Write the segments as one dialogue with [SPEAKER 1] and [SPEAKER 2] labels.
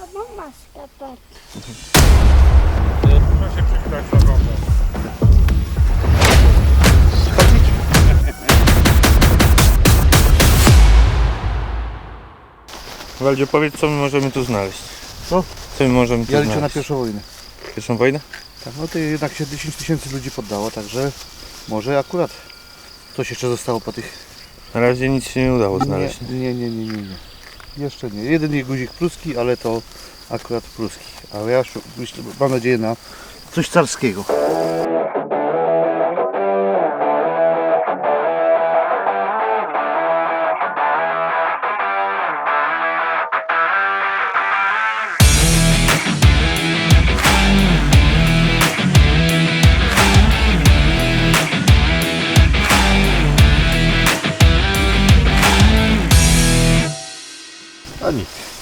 [SPEAKER 1] Maska, patrz.
[SPEAKER 2] Proszę.
[SPEAKER 3] Waldzie, powiedz co my możemy tu znaleźć.
[SPEAKER 4] Co?
[SPEAKER 3] Co my możemy tu
[SPEAKER 4] Ja liczę na
[SPEAKER 3] znaleźć?
[SPEAKER 4] pierwszą wojnę.
[SPEAKER 3] Pierwszą wojnę?
[SPEAKER 4] Tak, no to jednak się 10 tysięcy ludzi poddało, także może akurat coś jeszcze zostało po tych...
[SPEAKER 3] Na razie nic się nie udało znaleźć.
[SPEAKER 4] Nie, nie, nie, nie, nie, nie. Jeszcze nie. Jeden jest guzik pruski, ale to akurat pruski. Ale ja mam nadzieję na coś carskiego.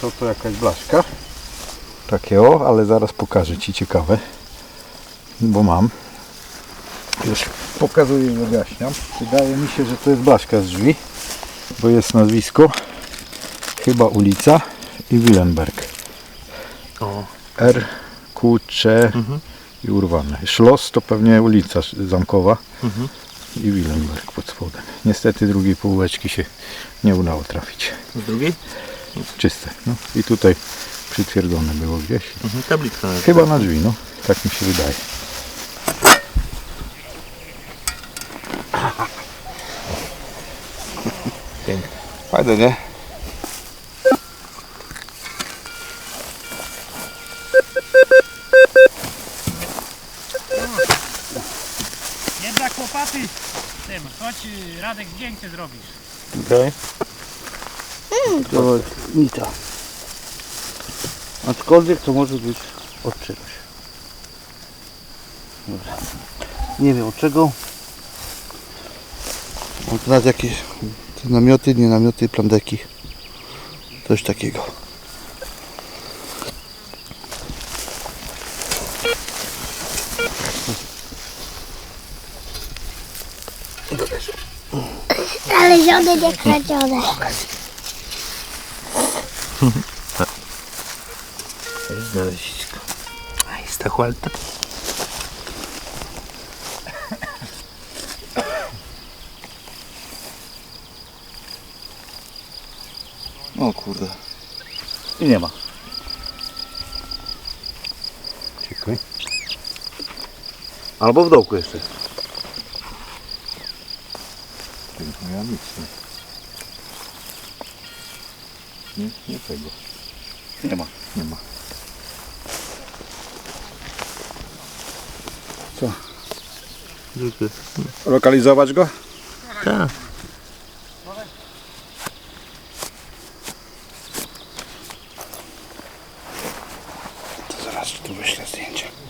[SPEAKER 5] To to jakaś blaszka. Takie o, ale zaraz pokażę Ci ciekawe. Bo mam. Już pokazuję i objaśniam. Wydaje mi się, że to jest blaszka z drzwi. Bo jest nazwisko. Chyba ulica i Willenberg.
[SPEAKER 3] O.
[SPEAKER 5] R, Q, C i urwane. Szlos to pewnie ulica zamkowa
[SPEAKER 3] Mhm.
[SPEAKER 5] i Willenberg pod spodem. Niestety drugiej półeczki się nie udało trafić.
[SPEAKER 3] Z drugiej?
[SPEAKER 5] Czyste. No. I tutaj przytwierdzone było gdzieś.
[SPEAKER 3] Mhm. Tabliczka.
[SPEAKER 5] Chyba na drzwi, no. Tak mi się wydaje.
[SPEAKER 3] Pięknie.
[SPEAKER 4] Fajne, nie?
[SPEAKER 2] Jednak łopaty tym, chodź Radek zdjęcie zrobisz.
[SPEAKER 3] Okej.
[SPEAKER 4] To mita. Aczkolwiek to może być od czegoś. Dobra. Nie wiem od czego. Mam nawet jakieś te namioty, nie namioty, plandeki. Coś takiego.
[SPEAKER 1] Znalezione, nie kradzione.
[SPEAKER 3] Znaleźć go. A jest ta chłalta.
[SPEAKER 4] O kurde. I nie ma.
[SPEAKER 5] Czekaj.
[SPEAKER 4] Albo w dołku jeszcze.
[SPEAKER 5] Ja nic nie. Nie, nie tego.
[SPEAKER 4] Nie ma.
[SPEAKER 5] Nie ma. Lokalizować go?
[SPEAKER 3] Tak.
[SPEAKER 4] To zaraz tu wyślę zdjęcie.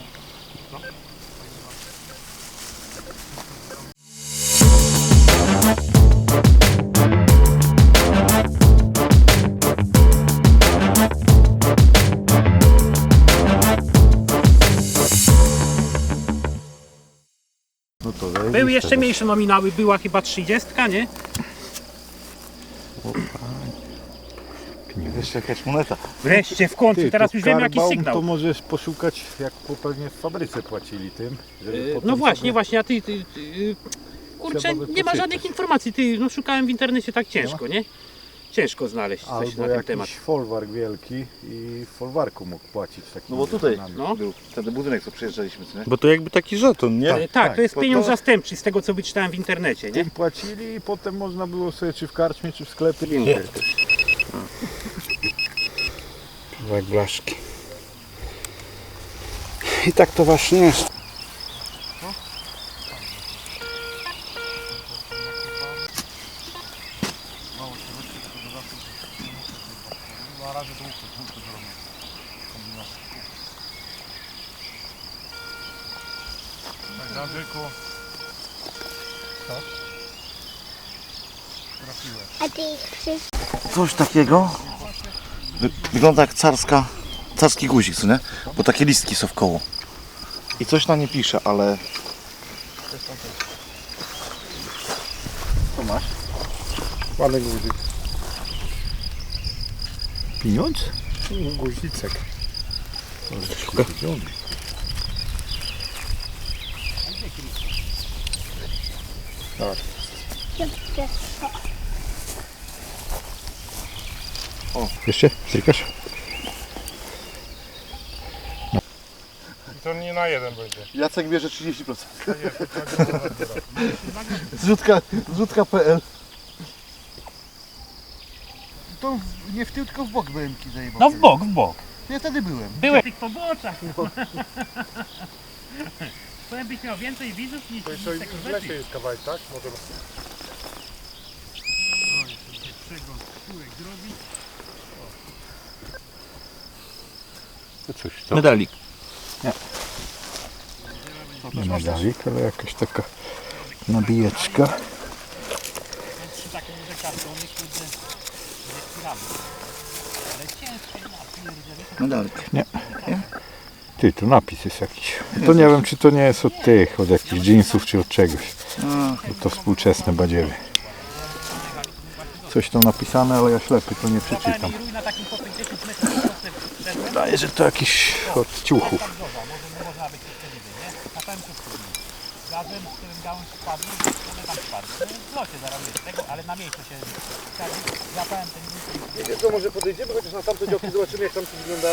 [SPEAKER 2] Jeszcze mniejsze nominały, była chyba 30, nie?
[SPEAKER 4] Jeszcze jakaś moneta.
[SPEAKER 2] Wreszcie w końcu,
[SPEAKER 5] Ty,
[SPEAKER 2] teraz już wiem jaki sygnał.
[SPEAKER 5] To możesz poszukać, jak po pewnie w fabryce płacili tym. Żeby
[SPEAKER 2] E,
[SPEAKER 5] potem
[SPEAKER 2] No właśnie,
[SPEAKER 5] sobie-
[SPEAKER 2] właśnie, a ty, ty, ty y, kurczę,
[SPEAKER 5] Trzeba by
[SPEAKER 2] nie ma
[SPEAKER 5] poczytać.
[SPEAKER 2] żadnych informacji, ty, no szukałem w internecie tak ciężko, nie? Ciężko znaleźć coś
[SPEAKER 5] Albo
[SPEAKER 2] na ten
[SPEAKER 5] jakiś
[SPEAKER 2] temat.
[SPEAKER 5] folwark wielki i w folwarku mógł płacić takimi
[SPEAKER 4] No bo tutaj.
[SPEAKER 2] No.
[SPEAKER 4] był ten budynek, co przyjeżdżaliśmy, co nie?
[SPEAKER 3] Bo to jakby taki żeton, nie?
[SPEAKER 2] E, Tak, to jest
[SPEAKER 5] bo
[SPEAKER 2] pieniądz
[SPEAKER 5] to-
[SPEAKER 2] zastępczy z tego co wyczytałem w internecie, nie?
[SPEAKER 5] Tym płacili i potem można było sobie czy w karczmie, czy w sklepie.
[SPEAKER 4] Jak blaszki. I tak to właśnie jest.
[SPEAKER 2] Radzyku.
[SPEAKER 1] A ty ich
[SPEAKER 4] Coś takiego. Wy, wygląda jak carska, carski guzik, co nie? Bo takie listki są w koło. I coś na nie pisze, ale... Co masz?
[SPEAKER 5] Ładny guzik. Pieniądz?
[SPEAKER 3] Guzicek.
[SPEAKER 5] Jeszcze? Strykasz?
[SPEAKER 6] To nie na jeden będzie.
[SPEAKER 4] Jacek bierze 30%. Zrzutka, zrzutka.pl
[SPEAKER 7] To nie w tył, tylko w bok byłem ki zajebał.
[SPEAKER 2] No w bok, w bok.
[SPEAKER 7] Ja wtedy byłem.
[SPEAKER 2] Byłem w tych poboczach. Powiem byś miał więcej widzów niż,
[SPEAKER 6] To
[SPEAKER 2] niż
[SPEAKER 6] jeszcze w lesie jest kawałek, tak? Może...
[SPEAKER 2] Oj, tu się przegląd kółek zrobi.
[SPEAKER 5] To coś, to
[SPEAKER 3] Medalik.
[SPEAKER 5] nie medalik, ale jakaś taka nabijeczka.
[SPEAKER 2] Trzy takie duże kartony, kurde, ciężkie napierdzieli.
[SPEAKER 4] Medalik.
[SPEAKER 5] Ty, tu napis jest jakiś. To nie wiem, czy to nie jest od tych, od jakichś jeansów, czy od czegoś. Bo to współczesne badziewy. Coś tam napisane, ale ja ślepy, to nie przeczytam.
[SPEAKER 2] I rój na takim po 50 metrów prostym szedłem.
[SPEAKER 5] Wydaje, że to jakiś od ciuchów.
[SPEAKER 2] Razem z którym gałąź spadły, one tam spadły. No, w locie zaraz jest tego, ale na miejscu się wsadził. Złapałem ten
[SPEAKER 6] Wiecie co, może podejdziemy chociaż na tamte działki, zobaczymy jak tam to wygląda